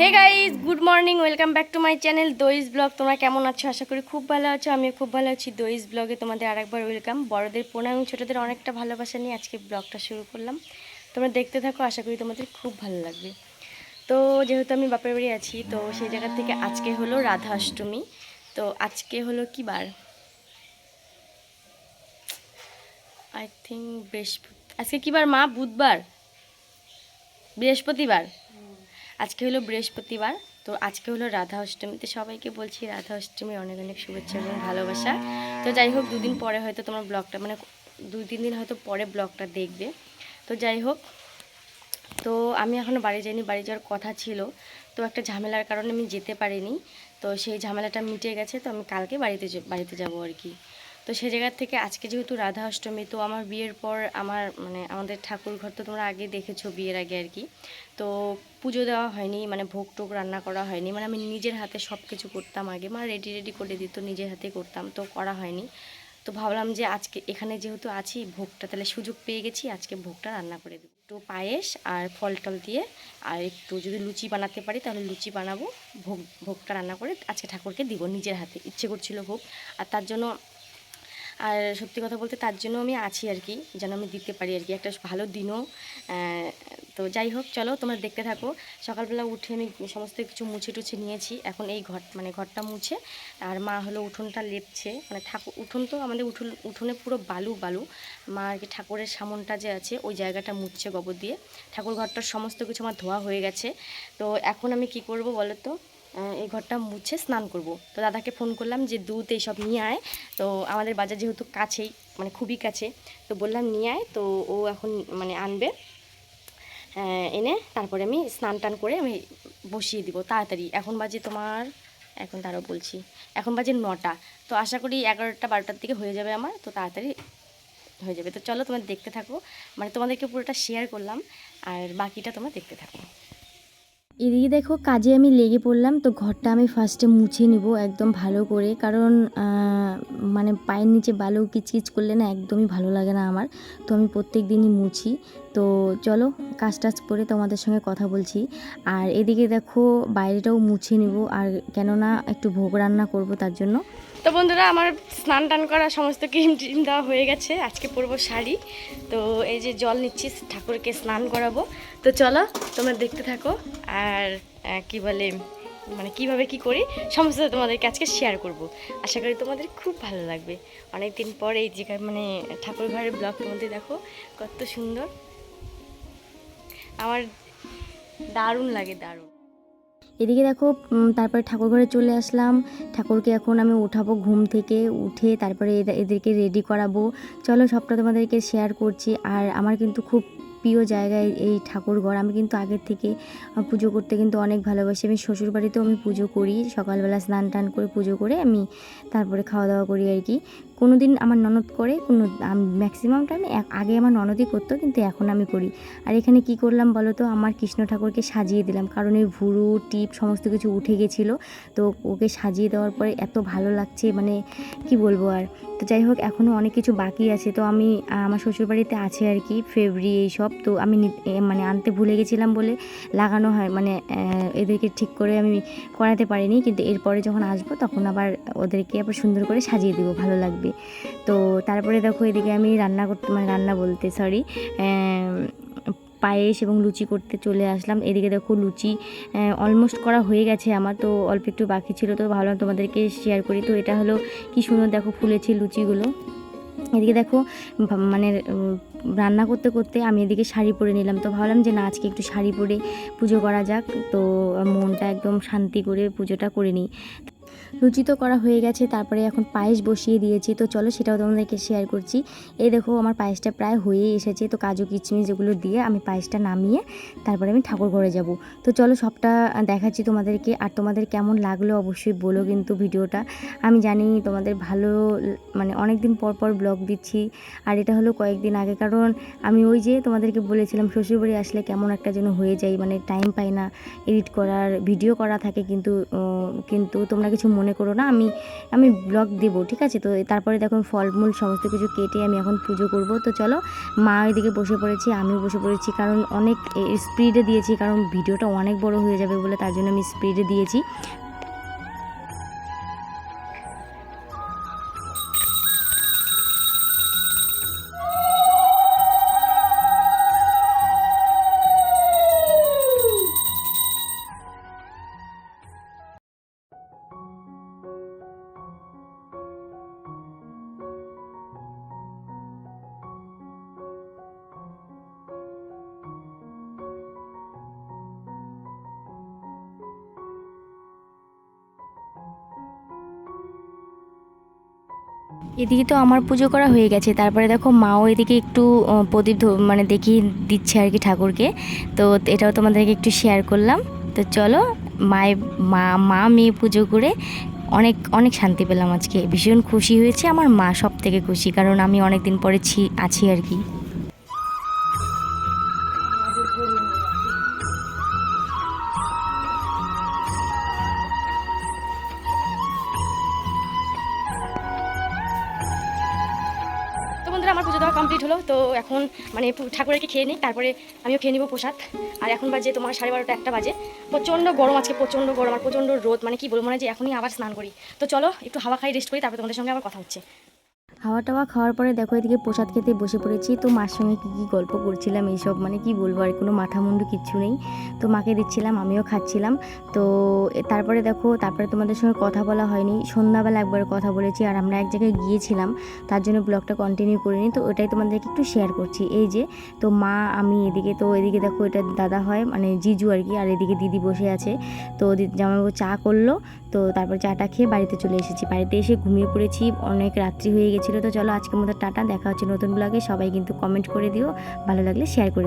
Hey guys good morning welcome back to my channel this vlog তোমরা কেমন আছো? আশা করি খুব ভালো আছো, আমিও খুব ভালো আছি। দইস ব্লগে তোমাদের আরেকবার ওয়েলকাম বড়দের প্রণাম ছোটোদের অনেকটা ভালোবাসা নিয়ে আজকে ব্লগটা শুরু করলাম। তোমরা দেখতে থাকো, আশা করি তোমাদের খুব ভালো লাগবে। তো যেহেতু আমি বাপের বাড়ি আছি, তো সেই জায়গা থেকে আজকে হলো রাধা অষ্টমী। তো আজকে হলো কি বার? আই থিঙ্ক বৃহস্পতি আজকে কি বার মা? বুধবার। বৃহস্পতিবার। আজকে হলো বৃহস্পতিবার, তো আজকে হলো রাধা অষ্টমী। তো সবাইকে বলছি রাধা অষ্টমীর অনেক অনেক শুভেচ্ছা এবং ভালোবাসা। তো যাই হোক, দুদিন পরে হয়তো তোমার ব্লগটা মানে দুই, তিন দিন হয়তো পরে ব্লগটা দেখবে। তো যাই হোক, তো আমি এখনও বাড়ি যাইনি, বাড়ি যাওয়ার কথা ছিল। তো একটা ঝামেলার কারণে আমি যেতে পারিনি। তো সেই ঝামেলাটা মিটে গেছে, তো আমি কালকে বাড়িতে বাড়িতে যাব আর কি। তো সে জায়গার থেকে আজকে যেহেতু রাধা অষ্টমী, তো আমার বিয়ের পর আমার মানে আমাদের ঠাকুর ঘর তো তোমরা আগে দেখেছ বিয়ের আগে আর কি। তো পুজো দেওয়া হয়নি মানে ভোগ টোগ রান্না করা হয়নি। মানে আমি নিজের হাতে সব কিছু করতাম আগে মানে রেডি রেডি করে দিত, নিজের হাতে করতাম, তো করা হয়নি। তো ভাবলাম যে আজকে এখানে যেহেতু আছি, ভোগটা তাহলে সুযোগ পেয়ে গেছি, আজকে ভোগটা রান্না করে দেবো। একটু পায়েস আর ফল টল দিয়ে, আর একটু যদি লুচি বানাতে পারি, তাহলে লুচি বানাবো, ভোগ, ভোগটা রান্না করে আজকে ঠাকুরকে দিব নিজের হাতে। ইচ্ছে করছিল ভোগ। আর তার জন্য আর সত্যি কথা বলতে তার জন্য আমি আছি আর কি, যেন আমি দিতে পারি আর কি। একটা ভালো দিনও তো যাই হোক, চলো তোমরা দেখতে থাকো। সকালবেলা উঠে আমি সমস্ত কিছু মুছে টুছে নিয়েছি। এখন এই ঘর মানে ঘরটা মুছে, আর মা হলো উঠোনটা লেপছে। মানে ঠাকুর, উঠোন তো আমাদের উঠোন, উঠোনে পুরো বালু বালু। মা আর কি ঠাকুরের সামনটা যে আছে, ওই জায়গাটা মুছছে গোবর দিয়ে। ঠাকুর ঘরটার সমস্ত কিছু আমার ধোয়া হয়ে গেছে। তো এখন আমি কি করব বলো তো? এই ঘরটা মুছে স্নান করব। তো দাদাকে ফোন করলাম যে, দুধ এইসব নিয়ে আয়। তো আমাদের বাজার যেহেতু কাছেই মানে খুবই কাছে, তো বললাম, নিয়ে আয়। তো ও এখন মানে আনবে এনে তারপরে আমি স্নান টান করে আমি বসিয়ে দিব, তাড়াতাড়ি। এখন বাজে তোমার, এখন তারও বলছি, এখন বাজে নটা। তো আশা করি এগারোটা বারোটার দিকে হয়ে যাবে আমার, তো তাড়াতাড়ি হয়ে যাবে। তো চলো তোমরা দেখতে থাকো মানে তোমাদেরকে পুরোটা শেয়ার করলাম, আর বাকিটা তোমরা দেখতে থাকো। এদিকে দেখো কাজে আমি লেগে পড়লাম, তো ঘরটা আমি ফার্স্টে মুছে নিব একদম ভালো করে। কারণ মানে পায়ের নিচে বালু কিচকিচ করলে না একদমই ভালো লাগে না আমার। তো আমি প্রত্যেক দিনই মুছি। তো চলো কাজ টাজ করে তোমাদের সঙ্গে কথা বলছি। আর এদিকে দেখো বাইরেটাও মুছে নিব, আর কেননা একটু ভোগ রান্না করব তার জন্য। তো বন্ধুরা, আমার স্নান টান করা সমস্ত ক্রিম টিম দেওয়া হয়ে গেছে। আজকে পরবো শাড়ি। তো এই যে জল নিচ্ছি, ঠাকুরকে স্নান করাবো। তো চলো, তোমরা দেখতে থাকো। আর কি বলে মানে কীভাবে কি করি, সমস্ত তোমাদেরকে আজকে শেয়ার করব। আশা করি তোমাদের খুব ভালো লাগবে। অনেক দিন পর এই জায়গায় মানে ঠাকুর ঘরের ব্লগ তোমাদের দেখো, কত সুন্দর। আমার দারুণ লাগে, দারুণ। এদিকে দেখো তারপরে ঠাকুর ঘরে চলে আসলাম। ঠাকুরকে এখন আমি উঠাবো ঘুম থেকে, উঠে তারপরে এদে- এদেরকে রেডি করাবো। চলো সবটা তোমাদেরকে শেয়ার করছি। আর আমার কিন্তু খুব প্রিয় জায়গায় এই ঠাকুর ঘর আমি কিন্তু আগের থেকে পুজো করতে কিন্তু অনেক ভালোবাসি। আমি শ্বশুর বাড়িতেও আমি পুজো করি। সকালবেলা স্নান টান করে পুজো করে আমি তারপরে খাওয়া দাওয়া করি আর কি। কোনো দিন আমার ননদ করে, কোনো ম্যাক্সিমাম টাইম আগে আমার ননদই করতো, কিন্তু এখন আমি করি। আর এখানে কি করলাম বলো তো? আমার কৃষ্ণ ঠাকুরকে সাজিয়ে দিলাম, কারণ এই ভুরু, টিপ সমস্ত কিছু উঠে গেছিল। তো ওকে সাজিয়ে দেওয়ার পরে এত ভালো লাগছে মানে কি বলব আর? তো যাই হোক এখনও অনেক কিছু বাকি আছে। তো আমি আমার শ্বশুরবাড়িতে আছে আর কি ফেব্রি এই সব। তো আমি মানে আনতে ভুলে গেছিলাম বলে লাগানো হয় মানে এদেরকে ঠিক করে আমি করাতে পারিনি। কিন্তু এরপরে যখন আসব, তখন আবার ওদেরকে আবার সুন্দর করে সাজিয়ে দেবো, ভালো লাগবে। তো তারপরে দেখো এদিকে আমি রান্না করতে মানে রান্না বলতে সরি পায়েস এবং লুচি করতে চলে আসলাম। এদিকে দেখো লুচি অলমোস্ট করা হয়ে গেছে আমার, তো অল্প একটু বাকি ছিল, তো ভাবলাম তোমাদেরকে শেয়ার করি। তো এটা হলো কি সুন্দর দেখো ফুলেছে লুচিগুলো। এদিকে দেখো মানে রান্না করতে করতে আমি এদিকে শাড়ি পরে নিলাম। তো ভাবলাম যে না, আজকে একটু শাড়ি পরে পুজো করা যাক। তো মনটা একদম শান্তি করে পুজোটা করে নিই। লুচি তো করা হয়ে গেছে, তারপরে এখন পায়েস বসিয়ে দিয়েছি। তো চলো সেটাও তোমাদেরকে শেয়ার করছি। এই দেখো আমার পায়েসটা প্রায় হয়ে এসেছে। তো কাজু কিচমিচ যেগুলো দিয়ে আমি পায়েসটা নামিয়ে তারপরে আমি ঠাকুর ঘরে যাব। তো চলো সবটা দেখাচ্ছি তোমাদেরকে। আর তোমাদের কেমন লাগল অবশ্যই বলো কিন্তু ভিডিওটা। আমি জানি তোমাদের ভালো মানে অনেক দিন পর পর ব্লগ দিচ্ছি। আর এটা হলো কয়েকদিন আগে। কারণ আমি ওই যে তোমাদেরকে বলেছিলাম, শ্বশুরবাড়ি আসলে কেমন একটা যেন হয়ে যায় মানে টাইম পাই না এডিট করার ভিডিও করা থাকে কিন্তু কিন্তু তোমরা কিছু মনে মনে করো না, আমি আমি ব্লগ দেবো, ঠিক আছে? তো তারপরে দেখো ফলমূল সমস্ত কিছু কেটে আমি এখন পুজো করব। তো চলো, মা এদিকে বসে পড়েছি, আমিও বসে পড়েছি, কারণ অনেক স্পিডে দিয়েছি, কারণ ভিডিওটা অনেক বড় হয়ে যাবে বলে তার জন্য আমি স্পিডে দিয়েছি। এদিকে তো আমার পুজো করা হয়ে গেছে। তারপরে দেখো মাও এদিকে একটু প্রদীপ মানে দেখিয়ে দিচ্ছে আর কি ঠাকুরকে। তো এটাও তোমাদেরকে একটু শেয়ার করলাম। তো চলো মায়ের মা মা মেয়ে পুজো করে অনেক অনেক শান্তি পেলাম আজকে। ভীষণ খুশি হয়েছে আমার মা সব থেকে খুশি, কারণ আমি অনেক দিন পরে ছি আছি আর কি। বন্ধুরা, আমার পুজো দেওয়া কমপ্লিট হলো। তো এখন মানে ঠাকুরেরকে খেয়ে নিই, তারপরে আমিও খেয়ে নিবো প্রসাদ। আর এখন বাজে তোমার সাড়ে বারোটা একটা বাজে। প্রচণ্ড গরম আজকে, প্রচণ্ড গরম, আর প্রচণ্ড রোদ মানে কি বলব মানে যে এখনই আবার স্নান করি। তো চলো, একটু হাওয়া খাই রেস্ট করি, তারপরে তোমাদের সঙ্গে আবার কথা হচ্ছে। হাওয়া টাওয়া খাওয়ার পরে দেখো এদিকে প্রসাদ খেতে বসে পড়েছি। তো মার সঙ্গে কী কী গল্প করছিলাম এইসব? মানে কি বলব আর কোনো মাথা মুন্ডু কিচ্ছু নেই। তো মাকে দিচ্ছিলাম, আমিও খাচ্ছিলাম। তো তারপরে দেখো, তারপরে তোমাদের সঙ্গে কথা বলা হয়নি। সন্ধ্যাবেলা একবার কথা বলেছি আর আমরা এক জায়গায় গিয়েছিলাম। তার জন্য ব্লগটা কন্টিনিউ করিনি। তো ওটাই তোমাদেরকে একটু শেয়ার করছি। এই যে, তো মা, আমি এদিকে, তো এদিকে দেখো এটা দাদা হয় মানে জিজু আর কি, আর এদিকে দিদি বসে আছে। তো জামাইবাবু চা করল। তো তারপর চাটা খেয়ে বাড়িতে চলে এসেছি। বাড়িতে এসে ঘুমিয়ে পড়েছি। অনেক রাত্রি হয়ে গেছিল। তো চলো আজকের মতো টাটা, দেখা হচ্ছে নতুন ব্লগে সবাই কিন্তু কমেন্ট করে দিও, ভালো লাগলে শেয়ার করে